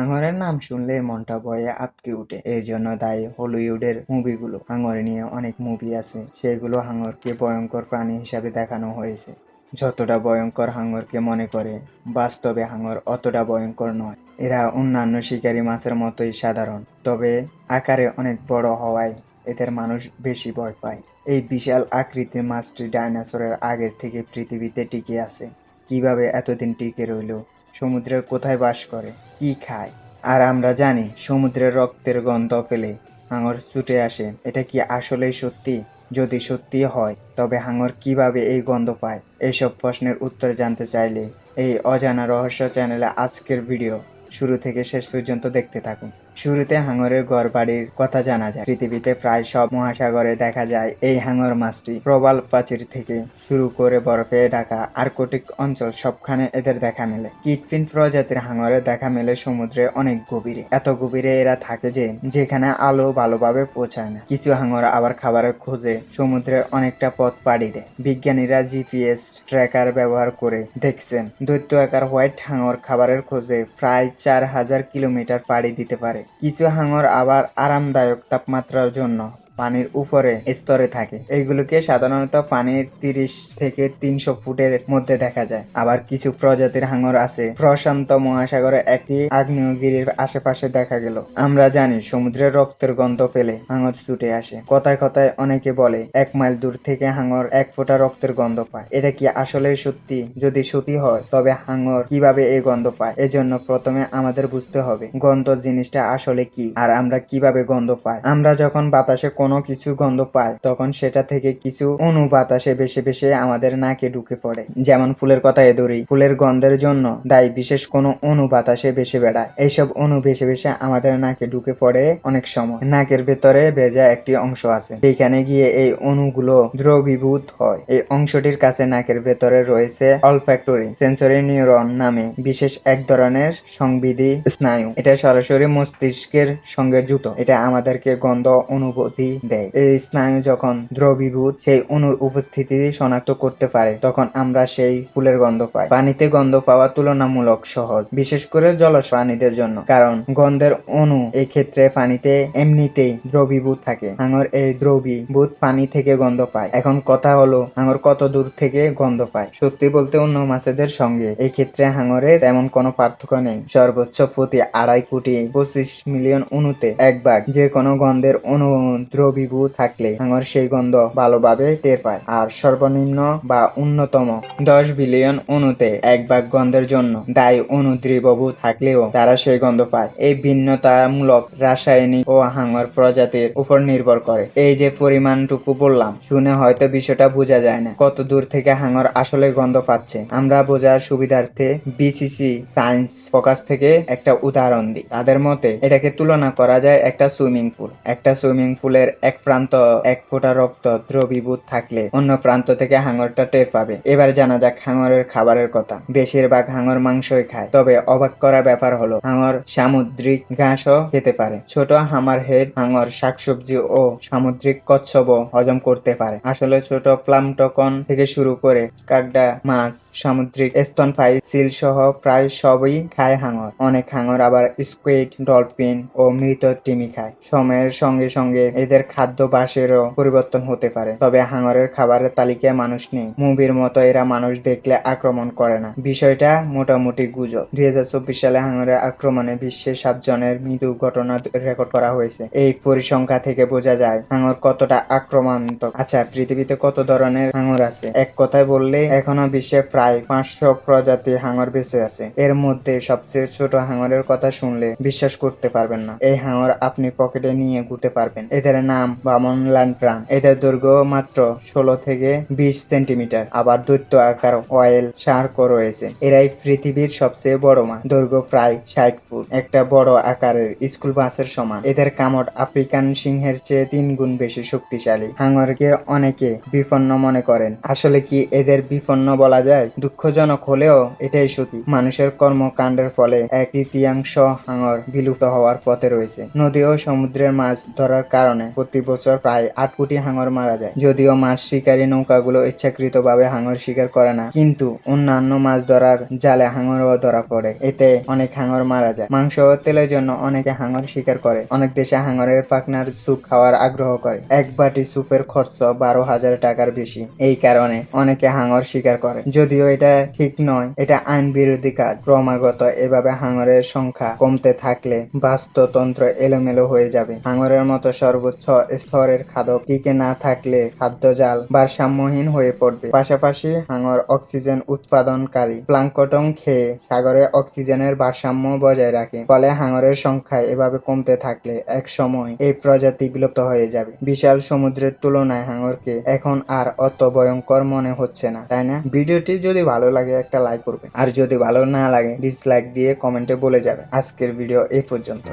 হাঙরের নাম শুনলে মনটা ভয়ে আটকে উঠে। এই জন্য দায়ী হলিউডের মুভিগুলো হাঙর নিয়ে অনেক মুভি আছে। সেগুলো হাঙরকে ভয়ঙ্কর প্রাণী হিসাবে দেখানো হয়েছে। যতটা ভয়ঙ্কর হাঙরকে মনে করে, বাস্তবে হাঙর অতটা ভয়ঙ্কর নয়। এরা অন্যান্য শিকারী মাছের মতোই সাধারণ। তবে আকারে অনেক বড় হওয়ায় এদের মানুষ বেশি ভয় পায়। এই বিশাল আকৃতির মাছটি ডাইনোসরের আগের থেকে পৃথিবীতে টিকে আছে। কীভাবে এতদিন টিকে রইল? সমুদ্রের কোথায় বাস করে, কি খায়। আর আমরা জানি সমুদ্রের রক্তের গন্ধ পেলে হাঙর ছুটে আসে। এটা কি আসলেই সত্যি? যদি সত্যি হয়, তবে হাঙর কীভাবে এই গন্ধ পায়? এইসব প্রশ্নের উত্তর জানতে চাইলে এই অজানা রহস্য চ্যানেলে আজকের ভিডিও শুরু থেকে শেষ পর্যন্ত দেখতে থাকুন। শুরুতে হাঙরের ঘর বাড়ির কথা জানা যায়। পৃথিবীতে প্রায় সব মহাসাগরে দেখা যায় এই হাঙর মাছটি। প্রবাল প্রাচীর থেকে শুরু করে বরফে ঢাকা, আর্কটিক অঞ্চল সবখানে এদের দেখা মেলে। কিটফিন প্রজাতির হাঙরের দেখা মেলে সমুদ্রে অনেক গভীরে। এত গভীরে এরা থাকে যে, যেখানে আলো ভালোভাবে পৌঁছায় না। কিছু হাঙর আবার খাবারের খোঁজে সমুদ্রের অনেকটা পথ পাড়ি দেয়। বিজ্ঞানীরা জিপিএস ট্র্যাকার ব্যবহার করে দেখছেন, দৈত্য আকার হোয়াইট হাঙর খাবারের খোঁজে প্রায় চার হাজার কিলোমিটার পাড়ি দিতে পারে। কিছু হাঙর আবার আরামদায়ক তাপমাত্রার জন্য। পানির উপরে স্তরে থাকে। এইগুলোকে সাধারণত পানির তিরিশ থেকে তিনশো ফুটের মধ্যে দেখা যায়। আবার কিছু প্রজাতির হাঙর আছে। প্রশান্ত মহাসাগরে একটি আগ্নেয়গিরির আশেপাশে দেখা গেল। আমরা জানি সমুদ্রের রক্তের গন্ধ পেলে হাঙর ছুটে আসে। কথায় কথায় অনেকে বলে, এক মাইল দূর থেকে হাঙর এক ফোঁটা রক্তের গন্ধ পায়। এটা কি আসলে সত্যি? যদি সত্যি হয়, তবে হাঙর কীভাবে এই গন্ধ পায়? এজন্য প্রথমে আমাদের বুঝতে হবে, গন্ধ জিনিসটা আসলে কি? আর আমরা কীভাবে গন্ধ পাই? আমরা যখন বাতাসে কোনো কিছু গন্ধ পাই তখন সেটা থেকে কিছু অনু বাতাসে বেশি বেশি আমাদের নাকে ঢুকে পড়ে। যেমন ফুলের কথা ধরি ফুলের গন্ধের জন্য দায়ী বিশেষ কোনো অনু বাতাসে বেশি বেড়ায়। এইসব অনু ভেসে ভেসে আমাদের নাকে ঢুকে পড়ে অনেক সময়। নাকের ভেতরে ভেজা একটি অংশ আছে সেখানে গিয়ে এই অনুগুলো দ্রবীভূত হয়। এই অংশটির কাছে নাকের ভেতরে রয়েছে অলফ্যাক্টরি সেন্সরি নিউরন নামে বিশেষ এক ধরনের সংবিধি স্নায়ু। এটা সরাসরি মস্তিষ্কের সঙ্গে যুক্ত। এটা আমাদেরকে গন্ধ, অনুভূতি দেয়। এই স্নায়ু যখন দ্রবীভূত, সেই অণুর উপস্থিতি শনাক্ত করতে পারে, তখন আমরা সেই ফুলের গন্ধ পাই। পানিতে গন্ধ পাওয়া তুলনামূলক সহজ, বিশেষ করে জলজ প্রাণীদের জন্য, কারণ গন্ধের অণু এই ক্ষেত্রে পানিতে এমনিতেই দ্রবীভূত থাকে। হাঙর এই দ্রবীভূত পানি থেকে গন্ধ পায়। এখন কথা হলো, হাঙর কত দূর থেকে গন্ধ পায়? সত্যি বলতে অন্য মাছেদের সঙ্গে, এই ক্ষেত্রে হাঙরের তেমন কোনো পার্থক্য নেই। সর্বোচ্চ প্রতি আড়াই কোটি পঁচিশ মিলিয়ন অণুতে এক ভাগ যে কোনো গন্ধের অণু দ্রবীভূত থাকলে হাঙর সেই গন্ধ ভালোভাবে টের পায়। আর সর্বনিম্ন বা অন্যতম দশ বিলিয়ন অণুতে এক ভাগ গন্ধের জন্য দায়ী অণু দ্রবীভূত থাকলেও তারা সেই গন্ধ পায়। এই ভিন্নতামূলক রাসায়নিক ও হাঙর প্রজাতির উপর নির্ভর করে। এই যে পরিমাণটুকু বললাম, শুনে হয়তো বিষয়টা বোঝা যায় না। কত দূর থেকে হাঙর আসলে গন্ধ পাচ্ছে? আমরা বোঝার সুবিধার্থে বিসিসি সায়েন্স ফোকাস থেকে একটা উদাহরণ দিই। তাদের মতে, এটাকে তুলনা করা যায় একটা সুইমিং পুল। একটা সুইমিং পুলের এক প্রান্ত এক ফোঁটা রক্ত দ্রবীভূত থাকলে অন্য প্রান্ত থেকে হাঙরটা টের পাবে। এবার জানা যাক হাঙরের খাবারের কথা। বেশিরভাগ হাঙর মাংসই খায়, তবে অবাক করা ব্যাপার হলো, হাঙর সামুদ্রিক ঘাসও খেতে পারে। ছোট হামার হেড হাঙর শাকসবজি ও সামুদ্রিক কচ্ছপ হজম করতে পারে। আসলে ছোট প্লামটকন থেকে শুরু করে কাকডা, মাছ, সামুদ্রিক স্তনপায়ী সিল সহ প্রায় সবই খায় হাঙর। অনেক হাঙর আবার স্কুইড, ডলফিন ও মৃত টিমি খায়। সময়ের সঙ্গে সঙ্গে এদের খাদ্যাভ্যাসেরও পরিবর্তন হতে পারে। তবে হাঙরের খাবারের তালিকায় মানুষ নেই। মুভির মতো এরা মানুষ দেখলে আক্রমণ করে না। বিষয়টা মোটামুটি গুজব। দুই সালে হাঙরের আক্রমণে বিশ্বের সাতজনের মৃত্যু ঘটনা রেকর্ড করা হয়েছে। এই পরিসংখ্যা থেকে বোঝা যায় হাঙর কতটা আক্রমণাত্মক। আচ্ছা পৃথিবীতে কত ধরনের হাঙর আছে? এক কথায় বললে, এখনও বিশ্বে প্রায় পাঁচশো প্রজাতির হাঙর বেঁচে আছে। এর মধ্যে সবচেয়ে ছোট হাঙরের কথা শুনলে বিশ্বাস করতে পারবেন না। এই হাঙর আপনি পকেটে নিয়ে ঘুরতে পারবেন। এদের নাম বামন ল্যান্ড প্রাণ। এদের দৈর্ঘ্য মাত্র ষোলো থেকে বিশ সেন্টিমিটার। আবার দৈত্য আকার অয়েল শার্কও রয়েছে। এরাই পৃথিবীর সবচেয়ে বড় মাছ দৈর্ঘ্য প্রায় ষাট ফুট। একটা বড় আকারের স্কুল বাসের সমান। এদের কামড় আফ্রিকান সিংহের চেয়ে তিন গুণ বেশি শক্তিশালী। হাঙরকে অনেকে বিপন্ন মনে করেন। আসলে কি এদের বিপন্ন বলা যায়? দুঃখজনক হলেও এটাই সত্যি। মানুষের কর্মকাণ্ডের ফলে এক তৃতীয়াংশ হাঙর বিলুপ্ত হওয়ার পথে রয়েছে। নদী ও সমুদ্রের মাছ ধরার কারণে প্রতি বছর প্রায় আট কোটি হাঙর মারা যায়। যদিও মাছ শিকারী নৌকাগুলো ইচ্ছাকৃতভাবে হাঙর শিকার করে না, কিন্তু অন্যান্য মাছ ধরার জালে হাঙরও ধরা পড়ে। এতে অনেক হাঙর মারা যায়। মাংস ও তেলের জন্য অনেকে হাঙর শিকার করে। অনেক দেশে হাঙরের পাখনার স্যুপ খাওয়ার আগ্রহ করে। এক বাটি স্যুপের খরচ বারো হাজার টাকার বেশি। এই কারণে অনেকে হাঙর শিকার করে। যদিও এটা ঠিক নয়, এটা আইন বিরোধী কাজ। ক্রমাগত এভাবে হাঙরের সংখ্যা কমতে থাকলে বাস্তুতন্ত্র এলোমেলো হয়ে যাবে। হাঙরের মতো সর্বোচ্চ স্তরের খাদক। টিকে না থাকলে খাদ্য জাল ভারসাম্যহীন হয়ে পড়বে। পাশাপাশি হাঙর অক্সিজেন উৎপাদনকারী প্লাঙ্কটন খেয়ে সাগরে অক্সিজেনের ভারসাম্য বজায় রাখে। ফলে হাঙরের সংখ্যা এভাবে কমতে থাকলে এক সময় এই প্রজাতি বিলুপ্ত হয়ে যাবে। বিশাল সমুদ্রের তুলনায় হাঙরকে এখন আর অত ভয়ঙ্কর মনে হচ্ছে না, তাই না? ভিডিওটি যদি ভালো লাগে একটা লাইক করবে। আর যদি ভালো না লাগে ডিসলাইক দিয়ে কমেন্টে বলে যাবে। আজকের ভিডিও এই পর্যন্ত।